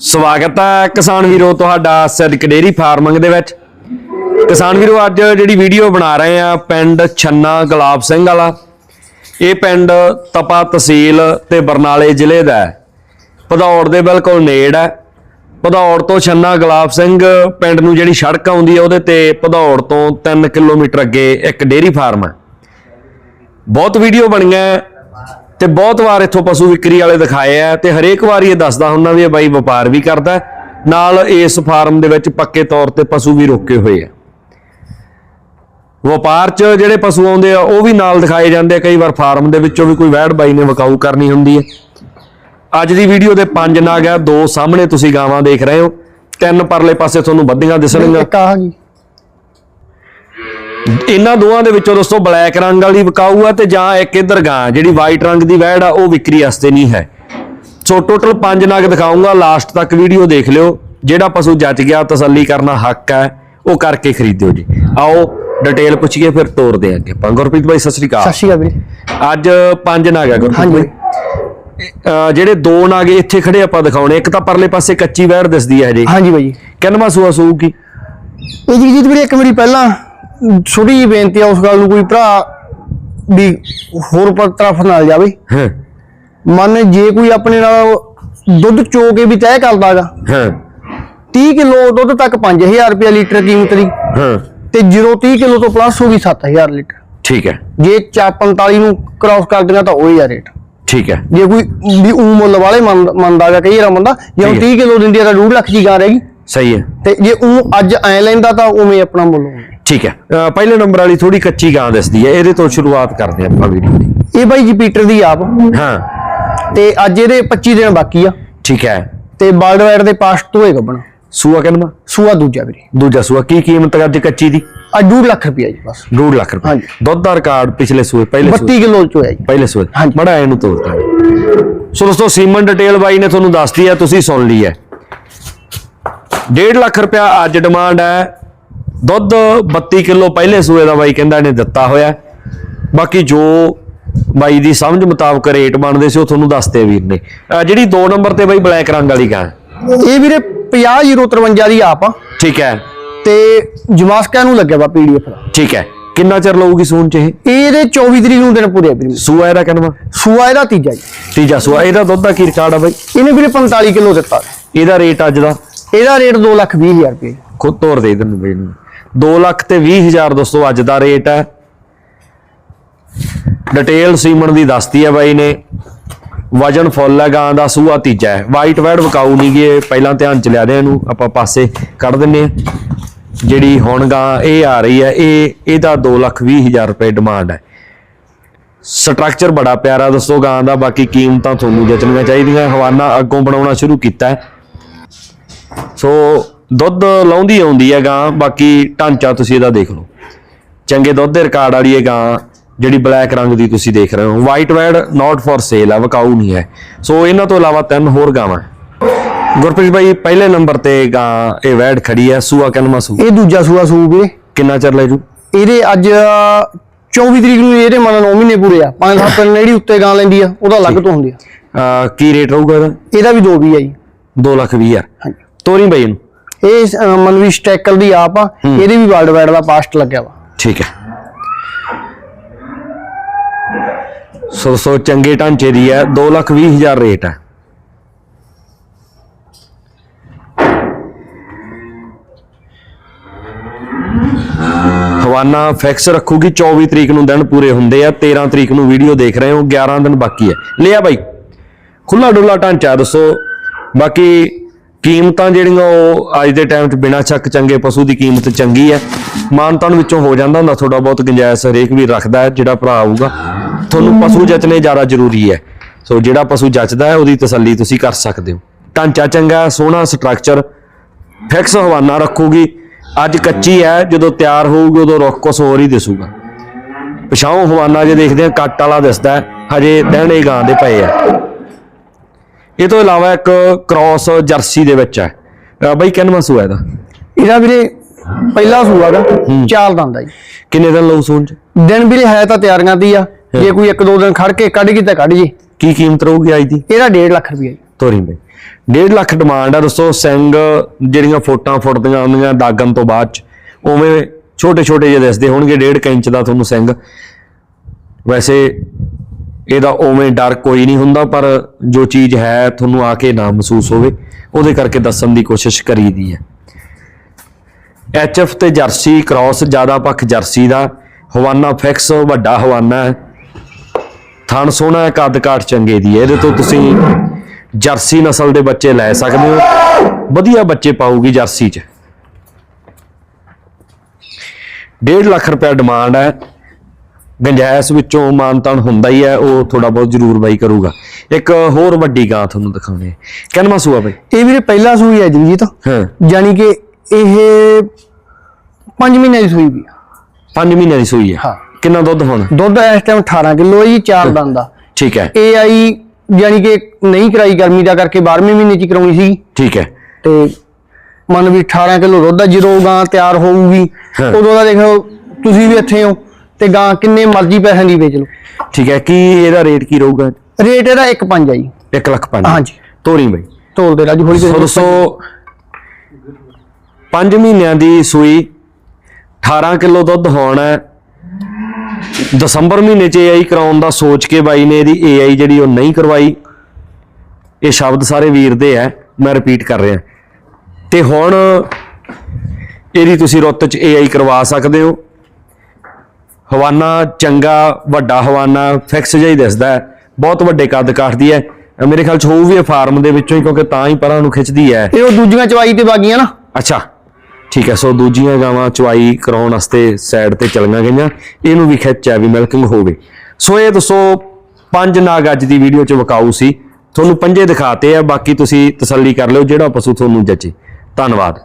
ਸਵਾਗਤ ਹੈ ਕਿਸਾਨ ਵੀਰੋ ਤੁਹਾਡਾ ਸਿੱਧਕ ਡੇਰੀ ਫਾਰਮਿੰਗ ਦੇ ਵਿੱਚ। ਕਿਸਾਨ ਵੀਰੋ, ਅੱਜ ਜਿਹੜੀ ਵੀਡੀਓ ਬਣਾ ਰਹੇ ਆ ਪਿੰਡ ਛੰਨਾ ਗੁਲਾਬ ਸਿੰਘ ਵਾਲਾ। ਇਹ ਪਿੰਡ ਤਪਾ ਤਹਿਸੀਲ ਤੇ ਬਰਨਾਲੇ ਜ਼ਿਲ੍ਹੇ ਦਾ ਹੈ। ਭਦੌੜ ਦੇ ਬਿਲਕੁਲ ਨੇੜ ਹੈ। ਭਦੌੜ ਤੋਂ ਛੰਨਾ ਗੁਲਾਬ ਸਿੰਘ ਪਿੰਡ ਨੂੰ ਜਿਹੜੀ ਸੜਕ ਆਉਂਦੀ ਹੈ, ਉਹਦੇ ਤੇ ਭਦੌੜ ਤੋਂ 3 ਕਿਲੋਮੀਟਰ ਅੱਗੇ ਇੱਕ ਡੇਰੀ ਫਾਰਮ ਹੈ। ਬਹੁਤ ਵੀਡੀਓ ਬਣੀਆਂ ਤੇ ਬਹੁਤ ਵਾਰ ਇੱਥੋਂ ਪਸ਼ੂ ਵਿਕਰੀ ਵਾਲੇ ਦਿਖਾਏ ਆ ਤੇ ਹਰੇਕ ਵਾਰੀ ਇਹ ਦੱਸਦਾ ਹੁੰਦਾ ਵੀ ਇਹ ਬਾਈ ਵਪਾਰ ਵੀ ਕਰਦਾ ਨਾਲ ਇਸ ਫਾਰਮ ਦੇ ਵਿੱਚ ਪੱਕੇ ਤੌਰ ਤੇ ਪਸ਼ੂ ਵੀ ਰੋਕੇ ਹੋਏ ਆ। ਵਪਾਰ 'ਚ ਜਿਹੜੇ ਪਸ਼ੂ ਆਉਂਦੇ ਆ, ਉਹ ਵੀ ਨਾਲ ਦਿਖਾਏ ਜਾਂਦੇ ਆ। ਕਈ ਵਾਰ ਫਾਰਮ ਦੇ ਵਿੱਚੋਂ ਵੀ ਕੋਈ ਵਹਿੜ ਬਾਈ ਨੇ ਵਕਾਊ ਕਰਨੀ ਹੁੰਦੀ ਹੈ। ਅੱਜ ਦੀ ਵੀਡੀਓ ਦੇ ਪੰਜ ਨਾਗ ਆ, ਦੋ ਸਾਹਮਣੇ ਤੁਸੀਂ ਗਾਵਾਂ ਦੇਖ ਰਹੇ ਹੋ। ਤਿੰਨ ਪਰਲੇ ਪਾਸੇ ਤੁਹਾਨੂੰ ਵੱਧੀਆਂ ਦਿਸਣਗੀਆਂ। ਇੱਕ ਆਹ ਗਈ। ਇਹਨਾਂ ਦੋਵਾਂ ਦੇ ਵਿੱਚੋਂ ਦੋਸਤੋ ਬਲੈਕ ਰੰਗ ਵਾਲੀ ਵਿਕਾਊ ਆ ਤੇ ਜਾਂ ਇੱਕ ਇਧਰ ਗਾਂ ਜਿਹੜੀ ਵਾਈਟ ਰੰਗ ਦੀ ਵੈੜ ਆ ਉਹ ਵਿਕਰੀ ਵਾਸਤੇ ਨਹੀਂ ਹੈ। ਸੋ ਟੋਟਲ ਪੰਜ ਨਗ ਦਿਖਾਉਂਗਾ ਲਾਸਟ ਤੱਕ ਵੀਡੀਓ ਦੇਖ ਲਿਓ। ਜਿਹੜਾ ਪਸ਼ੂ ਜੱਜ ਗਿਆ ਤਸੱਲੀ ਕਰਨਾ ਹੱਕ ਹੈ ਉਹ ਕਰਕੇ ਖਰੀਦਿਓ ਜੀ। ਆਓ ਡਿਟੇਲ ਪੁੱਛੀਏ ਫਿਰ ਤੋਰਦੇ ਅੱਗੇ। ਆਪਾਂ ਗੁਰਪ੍ਰੀਤ ਭਾਈ ਸਤਿ ਸ੍ਰੀ ਸਤਿ ਅਕਾਲ ਸ਼੍ਰੀ ਅਕਾਲ ਵੀਰੇ। ਅੱਜ ਪੰਜ ਨਗ ਆ ਗੁਰਪ੍ਰੀਤ ਭਾਈ ਜਿਹੜੇ ਦੋ ਨਗ ਇੱਥੇ ਖੜੇ ਆਪਾਂ ਦਿਖਾਉਣੇ ਇੱਕ ਤਾਂ ਪਰਲੇ ਪਾਸੇ ਕੱਚੀ ਵੈੜ ਦਿਸਦੀ ਹੈ ਹਜੇ। ਹਾਂਜੀ ਬਾਈ ਕਿੰਨਵਾਂ ਸੂਆ ਸੂਗੀ ਇਹ ਜੀ ਜੀਤ ਵੀਰੇ ਇੱਕ ਵਾਰੀ ਪਹਿਲਾਂ ਛੋਟੀ ਜਿਹੀ ਬੇਨਤੀ ਆ ਉਸ ਗੱਲ ਨੂੰ ਕੋਈ ਭਰਾ ਵੀ ਹੋਰ ਪਰ ਤਰਫ ਨਾਲ ਜਾਵੇ। ਹਾਂ। ਮਨ ਜੇ ਕੋਈ ਆਪਣੇ ਨਾਲ ਦੁੱਧ ਚੋ ਕੇ ਵੀ ਤੈਅ ਕਰਦਾਗਾ ਹਾਂ। 30 ਕਿਲੋ ਦੁੱਧ ਤੱਕ 5000 ਰੁਪਏ ਲੀਟਰ ਕੀਮਤ ਦੀ। ਹਾਂ। ਤੇ ਜਦੋਂ 30 ਕਿਲੋ ਤੋਂ ਪਲੱਸ ਹੋ ਗਈ 7000 ਲੀਟਰ। ਠੀਕ ਹੈ। ਜੇ 45 ਨੂੰ ਕ੍ਰਾਸ ਕਰ ਦਿੰਦਾ ਤਾਂ ਉਹ ਹੀ ਆ ਰੇਟ ਠੀਕ ਹੈ। ਜੇ ਕੋਈ ਵੀ ਊ ਮੁੱਲ ਵਾਲੇ ਮੰਨ- ਮੰਨਦਾਗਾ ਕਈ ਵਾਰ ਬੰਦਾ ਜੇ ਉਹ ਠੀਕ ਹੈ। 30 ਕਿਲੋ ਦਿੰਦੀ ਆ ਤਾਂ 2 ਲੱਖ ਦੀ ਗਾਂ ਰਹੇਗੀ ਸਹੀ ਹੈ। ਤੇ ਜੇ ਉਹ ਅੱਜ ਐ ਲੈਂਦਾ ਤਾਂ ਉਵੇਂ ਆਪਣਾ ਮੁੱਲ ਹੋਣਾ ਠੀਕ ਹੈ। ਪਹਿਲੇ ਨੰਬਰ ਵਾਲੀ ਥੋੜੀ ਕੱਚੀ ਗਾਂ ਦਿਸਦੀ ਹੈ ਇਹਦੇ ਤੋਂ ਸ਼ੁਰੂਆਤ ਕਰਦੇ ਆਪਾਂ ਵੀਡੀਓ ਦੀ। ਇਹ ਬਾਈ ਜੀ ਪੀਟਰ ਦੀ ਆਪ। ਹਾਂ। ਤੇ ਅੱਜ ਇਹਦੇ 25 ਦਿਨ ਬਾਕੀ ਆ। ਠੀਕ ਹੈ। ਤੇ ਵਰਲਡ ਵਾਈਡ ਦੇ ਪਾਸਟ ਤੋਂ ਹੈ ਗੱਬਣਾ ਸੂਆ ਕਿੰਨਾ ਸੂਆ ਦੂਜਾ ਵੀਰੇ। ਦੂਜਾ ਸੂਆ। ਕੀ ਕੀਮਤ ਅੱਜ ਕੱਚੀ ਦੀ? ਅੱਜ 2 ਲੱਖ ਰੁਪਇਆ ਜੀ ਬਸ। 2 ਲੱਖ ਰੁਪਏ ਹਾਂਜੀ। ਦੁੱਧ ਦਾ ਰਿਕਾਰਡ ਪਿਛਲੇ ਸੂਏ ਪਹਿਲੇ ਸੂਏ। 32 ਕਿਲੋ ਚ ਹੋਇਆ ਜੀ। ਪਹਿਲੇ ਸੂਏ। ਬੜਾ ਇਹਨੂੰ ਤੋੜਦਾ ਸੋ ਦੋਸਤੋ ਸੀਮਨ ਡਿਟੇਲ ਬਾਈ ਨੇ ਤੁਹਾਨੂੰ ਦੱਸਤੀ ਹੈ ਤੁਸੀਂ ਸੁਣ ਲਈ ਹੈ। 1.5 ਲੱਖ ਰੁਪਇਆ ਅੱਜ ਡਿਮਾਂਡ ਹੈ। ਦੁੱਧ 32 ਕਿਲੋ ਪਹਿਲੇ ਸੂਏ ਦਾ ਬਾਈ ਕਹਿੰਦਾ ਇਹਨੇ ਦਿੱਤਾ ਹੋਇਆ। ਬਾਕੀ ਜੋ ਬਾਈ ਦੀ ਸਮਝ ਮੁਤਾਬਕ ਰੇਟ ਬਣਦੇ ਸੀ ਉਹ ਤੁਹਾਨੂੰ ਦੱਸਤੇ ਵੀਰ ਨੇ। ਜਿਹੜੀ 2 ਨੰਬਰ ਤੇ ਬਾਈ ਬਲੈਕ ਰੰਗ ਵਾਲੀ ਗਾਂ। ਇਹ ਵੀਰੇ 50053 ਦੀ ਆਪ ਆ। ਠੀਕ ਹੈ। ਤੇ ਜਮਾਸਕਾ ਨੂੰ ਲੱਗਿਆ ਵਾ ਪੀਡੀਐਫ ਦਾ। ਠੀਕ ਹੈ। ਕਿੰਨਾ ਚਿਰ ਲਊਗੀ ਸੂਨ ਚ ਇਹ? ਇਹਦੇ 24 ਤਰੀਕ ਨੂੰ ਦਿਨ ਪੂਰੇ ਵੀਰੇ। ਸੂਆ ਇਹਦਾ ਕਿੰਨਾ? ਸੂਆ ਇਹਦਾ ਤੀਜਾ ਜੀ। ਤੀਜਾ ਸੂਆ ਇਹਦਾ ਦੁੱਧ ਦਾ ਕੀ ਰਿਕਾਰਡ ਆ ਬਾਈ? ਇਹਨੇ ਵੀਰੇ 45 ਕਿਲੋ ਦਿੱਤਾ। ਇਹਦਾ ਰੇਟ ਅੱਜ ਦਾ? ਇਹਦਾ ਰੇਟ 2 ਲੱਖ 20 ਹਜ਼ਾਰ ਰੁਪਏ। ਖੁਦ ਤੋਰ ਦੇ ਦਿੰਦੇ ਬਈ ਨੂੰ। 2 ਲੱਖ ਤੇ 20 ਹਜ਼ਾਰ ਦੋਸਤੋ, ਅੱਜ ਦਾ ਰੇਟ ਹੈ। ਡਿਟੇਲ ਸੀਮਨ ਦੀ ਦੱਸਤੀ ਹੈ ਬਾਈ ਨੇ। ਵਜਨ ਫੁੱਲ ਹੈ, ਗਾਂ ਦਾ ਸੂਆ ਤੀਜਾ ਹੈ। ਵਾਈਟ ਵੈਡ ਵਿਕਾਊ ਨਹੀਂ ਗੇ ਪਹਿਲਾਂ ਧਿਆਨ ਚ ਲਿਆ ਦੇ ਇਹਨੂੰ। ਆਪਾਂ ਪਾਸੇ ਕੱਢ ਦਿੰਨੇ ਆ। ਜਿਹੜੀ ਹੁਣ ਗਾਂ ਇਹ ਆ ਰਹੀ ਹੈ, ਇਹ ਇਹਦਾ 2 ਲੱਖ 20 ਹਜ਼ਾਰ ਰੁਪਏ ਡਿਮਾਂਡ ਹੈ। ਸਟਰਕਚਰ ਬੜਾ ਪਿਆਰਾ ਦੋਸਤੋ, ਗਾਂ ਦਾ। ਬਾਕੀ ਕੀਮਤਾਂ ਤੁਹਾਨੂੰ ਜਚਣੀਆਂ ਚਾਹੀਦੀਆਂ। ਹਵਾਨਾ ਅੱਗੋਂ ਬਣਾਉਣਾ ਸ਼ੁਰੂ ਕੀਤਾ ਹੈ। ਸੋ ਦੁੱਧ ਲਾਉਂਦੀ ਆਉਂਦੀ ਹੈ ਗਾਂ ਬਾਕੀ ਢਾਂਚਾ ਤੁਸੀਂ ਇਹਦਾ ਦੇਖ ਲਓ। ਚੰਗੇ ਦੁੱਧ ਦੇ ਰਿਕਾਰਡ ਵਾਲੀ ਇਹ ਗਾਂ ਜਿਹੜੀ ਬਲੈਕ ਰੰਗ ਦੀ ਤੁਸੀਂ ਦੇਖ ਰਹੇ ਹੋ। ਵਾਈਟ ਵੈਡ ਨਾਟ ਫॉर ਸੇਲ ਆ ਵਕਾਊ ਨਹੀਂ ਹੈ। ਸੋ ਇਹਨਾਂ ਤੋਂ ਇਲਾਵਾ ਤਿੰਨ ਹੋਰ ਗਾਵਾਂ। ਗੁਰਪ੍ਰੀਤ ਭਾਈ ਪਹਿਲੇ ਨੰਬਰ ਤੇ ਗਾਂ ਇਹ ਵੈਡ ਖੜੀ ਹੈ ਸੂਆ ਕਨਮਾ ਸੂ ਇਹ ਦੂਜਾ ਸੂਆ ਸੂ ਵੀਰੇ। ਕਿੰਨਾ ਚਿਰ ਲੈ ਜੂ? ਇਹਦੇ ਅੱਜ 24 ਤਰੀਕ ਨੂੰ ਇਹਦੇ ਮਨ 9 ਮਹੀਨੇ ਪੂਰੇ ਆ। 5-7 ਦਿਨ ਜਿਹੜੀ ਉੱਤੇ ਗਾਂ ਲੈਂਦੀ ਆ ਉਹਦਾ ਅਲੱਗ ਤੋਂ ਹੁੰਦੀ ਆ। ਕੀ ਰੇਟ ਰਹੂਗਾ ਇਹਦਾ? ਇਹਦਾ ਵੀ ਦੋ ਵੀ ਆ ਜੀ। 2 ਲੱਖ 20 ਹਜ਼ਾਰ। ਹਾਂਜੀ। ਤੋਰੀ ਬਾਈ ਇਹਨੂੰ। ਇਹ ਅਹ, ਮਨਵੀ ਸਟੈਕਲ ਦੀ ਆਪ ਆ ਇਹਦੇ ਵੀ ਵਰਲਡ ਵਾਈਡ ਦਾ ਪਾਸਟ ਲੱਗਿਆ ਵਾ। ਠੀਕ ਹੈ। ਸੋ ਸੋ ਚੰਗੇ ਢਾਂਚੇ ਦੀ ਹੈ 2 ਲੱਖ 20 ਹਜ਼ਾਰ ਰੇਟ ਹੈ। ਹਵਾਨਾ ਫਿਕਸ ਰੱਖੂਗੀ 24 ਤਰੀਕ ਨੂੰ ਦਿਨ ਪੂਰੇ ਹੁੰਦੇ ਆ 13 ਤਰੀਕ ਨੂੰ ਵੀਡੀਓ ਦੇਖ ਰਹੇ ਹੋ 11 ਦਿਨ ਬਾਕੀ ਹੈ। ਲਿਆ ਬਾਈ ਖੁੱਲਾ ਡੁੱਲਾ ਢਾਂਚਾ ਦੱਸੋ। ਬਾਕੀ ਕੀਮਤਾਂ ਜਿਹੜੀਆਂ ਉਹ ਅੱਜ ਦੇ ਟਾਈਮ 'ਚ ਬਿਨਾਂ ਸ਼ੱਕ ਚੰਗੇ ਪਸ਼ੂ ਦੀ ਕੀਮਤ ਚੰਗੀ ਹੈ। ਮਾਨਤਾਨ ਵਿੱਚੋਂ ਹੋ ਜਾਂਦਾ ਹੁੰਦਾ ਥੋੜਾ ਬਹੁਤ ਗੁੰਜਾਇਸ਼ ਹਰੇਕ ਵੀ ਰੱਖਦਾ ਹੈ, ਜਿਹੜਾ ਭਰਾ ਆਊਗਾ। ਤੁਹਾਨੂੰ ਪਸ਼ੂ ਜਚਨੇ ਜ਼ਿਆਦਾ ਜ਼ਰੂਰੀ ਹੈ। ਸੋ ਜਿਹੜਾ ਪਸ਼ੂ ਜਚਦਾ ਹੈ, ਉਹਦੀ ਤਸੱਲੀ ਤੁਸੀਂ ਕਰ ਸਕਦੇ ਹੋ। ਢਾਂਚਾ ਚੰਗਾ ਸੋਹਣਾ ਸਟਰਕਚਰ ਫਿਕਸ ਹਵਾਨਾ ਰੱਖੂਗੀ। ਅੱਜ ਕੱਚੀ ਹੈ, ਜਦੋਂ ਤਿਆਰ ਹੋਊਗੀ, ਉਦੋਂ ਰੁੱਖ ਕੁਛ ਹੋਰ ਹੀ ਦਿਸੂਗਾ। ਪਿਛਾਉਂ ਹਵਾਨਾ ਜੇ ਦੇਖਦੇ ਆ ਕੱਟ ਵਾਲਾ ਦਿਸਦਾ ਹਜੇ ਦਿਨ ਗਾਂ ਦੇ ਪਏ ਆ। ਇਹ ਤੋਂ ਇਲਾਵਾ ਇੱਕ ਕ੍ਰਾਸ ਜਰਸੀ ਦੇ ਵਿੱਚ ਹੈ। ਬਈ ਕਿੰਨਵਾਂ ਸੂਆ ਇਹਦਾ? ਇਹਦਾ ਵੀਰੇ ਪਹਿਲਾ ਸੂਆ ਗਾ ਚਾਰ ਦੰਦ ਆ ਜੀ। ਕਿੰਨੇ ਦਿਨ ਲਊ ਸੂਣ ਚ? ਦਿਨ ਵੀਰੇ ਹੈ ਤਾਂ ਤਿਆਰੀਆਂ ਦੀ ਆ ਜੇ ਕੋਈ ਇੱਕ ਦੋ ਦਿਨ ਖੜ ਕੇ ਕੱਢ ਗਈ ਤਾਂ ਕੱਢ ਜੇ। ਕੀ ਕੀਮਤ ਰਹੂਗੀ ਅੱਜ ਦੀ? ਇਹਦਾ 1.5 ਲੱਖ ਰੁਪਏ ਜੀ। ਤੋਰੀ ਬਈ। 1.5 ਲੱਖ ਡਿਮਾਂਡ ਆ ਦੋਸਤੋ ਸਿੰਘ ਜਿਹੜੀਆਂ ਫੋਟਾਂ ਫੁੱਟਦੀਆਂ ਆਉਂਦੀਆਂ ਦਾਗਣ ਤੋਂ ਬਾਅਦ ਚ ਉਵੇਂ ਛੋਟੇ ਛੋਟੇ ਜਿਹੇ ਦਿਸਦੇ ਹੋਣਗੇ 1.5 ਇੰਚ ਦਾ ਤੁਹਾਨੂੰ ਸਿੰਘ। ਵੈਸੇ ਇਹਦਾ ਉਵੇਂ ਡਰ ਕੋਈ ਨਹੀਂ ਹੁੰਦਾ, ਪਰ ਜੋ ਚੀਜ਼ ਹੈ, ਤੁਹਾਨੂੰ ਆ ਕੇ ਨਾ ਮਹਿਸੂਸ ਹੋਵੇ, ਉਹਦੇ ਕਰਕੇ ਦੱਸਣ ਦੀ ਕੋਸ਼ਿਸ਼ ਕਰੀਦੀ ਹੈ। ਐਚਐਫ ਤੇ ਜਰਸੀ ਕ੍ਰਾਸ, ਜ਼ਿਆਦਾ ਪੱਖ ਜਰਸੀ ਦਾ। ਹਵਾਨਾ ਫਿਕਸ, ਵੱਡਾ ਹਵਾਨਾ ਹੈ। ਥਣ ਸੋਹਣਾ ਹੈ, ਕੱਦ ਕਾਠ ਚੰਗੇ ਦੀ ਹੈ। ਇਹਦੇ ਤੋਂ ਤੁਸੀਂ ਜਰਸੀ ਨਸਲ ਦੇ ਬੱਚੇ ਲੈ ਸਕਦੇ ਹੋ। ਵਧੀਆ ਬੱਚੇ ਪਾਊਗੀ ਜਰਸੀ 'ਚ। 1.5 ਲੱਖ ਰੁਪਏ ਡਿਮਾਂਡ ਹੈ। ਗੰਜਾਇਸ਼ ਵਿੱਚੋਂ ਮਾਨਤਾਨ ਹੁੰਦਾ ਹੀ ਹੈ ਉਹ ਥੋੜਾ ਬਹੁਤ ਜ਼ਰੂਰ ਬਾਈ ਕਰੂਗਾ। ਇੱਕ ਹੋਰ ਵੱਡੀ ਗਾਂ ਤੁਹਾਨੂੰ ਦਿਖਾਉਣੀ ਹੈ। ਕਿੰਨਵਾਂ ਸੂਆ ਬਾਈ? ਇਹ ਵੀਰੇ ਪਹਿਲਾ ਸੂਈ ਹੈ ਜਗਜੀਤ। ਹਾਂ। ਯਾਨੀ ਕਿ ਇਹ 5 ਮਹੀਨੇ ਦੀ ਸੂਈ ਵੀ ਆ। 5 ਮਹੀਨਿਆਂ ਦੀ ਸੂਈ ਹੈ ਹਾਂ। ਕਿੰਨਾ ਦੁੱਧ ਹੁਣ? ਦੁੱਧ ਇਸ ਟਾਈਮ 18 ਕਿਲੋ ਜੀ ਚਾਰ ਦੰਦ ਦਾ। ਠੀਕ ਹੈ। ਇਹ ਆਈ ਯਾਨੀ ਕਿ ਨਹੀਂ ਕਰਾਈ ਗਰਮੀ ਦਾ ਕਰਕੇ 12ਵੇਂ ਮਹੀਨੇ ਚ ਕਰਾਉਣੀ ਸੀ। ਠੀਕ ਹੈ। ਤੇ ਮੰਨ ਵੀ 18 ਕਿਲੋ ਦੁੱਧ ਜਦੋਂ ਗਾਂ ਤਿਆਰ ਹੋਊਗੀ। ਉਦੋਂ ਦਾ ਦੇਖੋ ਤੁਸੀਂ ਵੀ ਇੱਥੇ ਹੋ। ਤੇ ਗਾਂ ਕਿੰਨੇ ਮਰਜ਼ੀ ਪੈਸਿਆਂ ਦੀ ਵੇਚ ਲਓ। ਠੀਕ ਹੈ ਕੀ ਇਹਦਾ ਰੇਟ ਕੀ ਰਹੂਗਾ? ਰੇਟ ਇਹਦਾ 1.5 ਆ ਜੀ। 1 ਲੱਖ ਪੰਜ। ਹਾਂਜੀ। ਤੋਰੀ ਬਾਈ। ਤੋਲ ਦੇ ਰਾਜੂ ਹੌਲੀ ਸੋ ਦੋਸਤੋ 5 ਮਹੀਨਿਆਂ ਦੀ ਸੂਈ 18 ਕਿਲੋ ਦੁੱਧ ਹੋਣਾ ਦਸੰਬਰ ਮਹੀਨੇ ਚ ਏਆਈ ਕਰਾਉਣ ਦਾ ਸੋਚ ਕੇ ਬਾਈ ਨੇ ਇਹਦੀ ਏਆਈ ਜਿਹੜੀ ਉਹ ਨਹੀਂ ਕਰਵਾਈ। ਇਹ ਸ਼ਬਦ ਸਾਰੇ ਵੀਰ ਦੇ ਹੈ ਮੈਂ ਰਿਪੀਟ ਕਰ ਰਿਹਾ। ਤੇ ਹੁਣ ਇਹਦੀ ਤੁਸੀਂ ਰੁੱਤ ਚ ਏਆਈ ਕਰਵਾ ਸਕਦੇ ਹੋ। ਹਵਾਨਾ ਚੰਗਾ ਵੱਡਾ ਹਵਾਨਾ ਫਿਕਸ ਜਿਹਾ ਹੀ ਦਿਸਦਾ ਹੈ। ਬਹੁਤ ਵੱਡੇ ਕੱਦ ਕਾਠਦੀ ਹੈ। ਮੇਰੇ ਖਿਆਲ ਚ ਹੋਊ ਵੀ ਇਹ ਫਾਰਮ ਦੇ ਵਿੱਚੋਂ ਹੀ ਕਿਉਂਕਿ ਤਾਂ ਹੀ ਪਰਾਂ ਨੂੰ ਖਿੱਚਦੀ ਹੈ। ਇਹ ਉਹ ਦੂਜੀਆਂ ਚਵਾਈ ਤੇ ਬਾਗੀਆਂ ਨਾ? ਅੱਛਾ ਠੀਕ ਹੈ। ਸੋ ਦੂਜੀਆਂ ਗਾਵਾਂ ਚਵਾਈ ਕਰਾਉਣ ਵਾਸਤੇ ਸਾਈਡ ਤੇ ਚਲੀਆਂ ਗਈਆਂ। ਇਹਨੂੰ ਵੀ ਖਿੱਚ ਹੈ ਵੀ ਮਿਲਕਿੰਗ ਹੋਵੇ। ਸੋ ਇਹ ਦੱਸੋ ਪੰਜ ਨਾਗ ਅੱਜ ਦੀ ਵੀਡੀਓ ਚ ਵਿਕਾਊ ਸੀ। ਤੁਹਾਨੂੰ ਪੰਜੇ ਦਿਖਾਤੇ ਆ ਬਾਕੀ ਤੁਸੀਂ ਤਸੱਲੀ ਕਰ ਲਿਓ ਜਿਹੜਾ ਪਸ਼ੂ ਤੁਹਾਨੂੰ ਜੱਚੇ। ਧੰਨਵਾਦ।